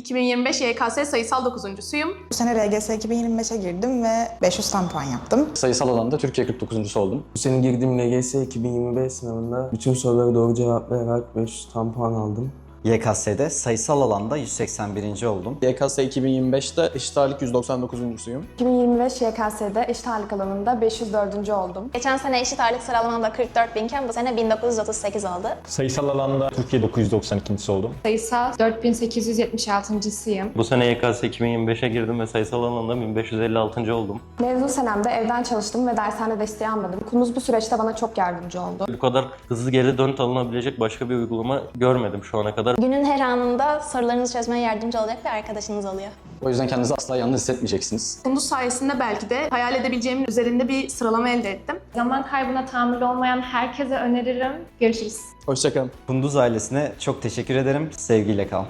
2025 YKS sayısal 9.suyum. Bu sene RGS 2025'e girdim ve 500 tam puan yaptım. Sayısal alanda Türkiye 49. oldum. Bu sene girdiğim LGS 2025 sınavında bütün soruları doğru cevaplayarak 500 tam puan aldım. YKS'de sayısal alanda 181. oldum. YKS 2025'te eşit ağırlık 199.suyum. 2025 YKS'de eşit ağırlık alanında 504. oldum. Geçen sene eşit ağırlık sıralamamda 44 binken bu sene 1938 oldu. Sayısal alanda Türkiye 992. oldum. Sayısal 4876.sıyım. Bu sene YKS 2025'e girdim ve sayısal alanda 1556. oldum. Mezun senemde evden çalıştım ve dershane desteği almadım. Okulumuz bu süreçte bana çok yardımcı oldu. Bu kadar hızlı geri dönüt alınabilecek başka bir uygulama görmedim şu ana kadar. Günün her anında sorularınızı çözmeye yardımcı olacak bir arkadaşınız oluyor. O yüzden kendinizi asla yalnız hissetmeyeceksiniz. Kunduz sayesinde belki de hayal edebileceğimin üzerinde bir sıralama elde ettim. Zaman kaybına tahammül olmayan herkese öneririm. Görüşürüz. Hoşçakalın. Kunduz ailesine çok teşekkür ederim. Sevgiyle kal.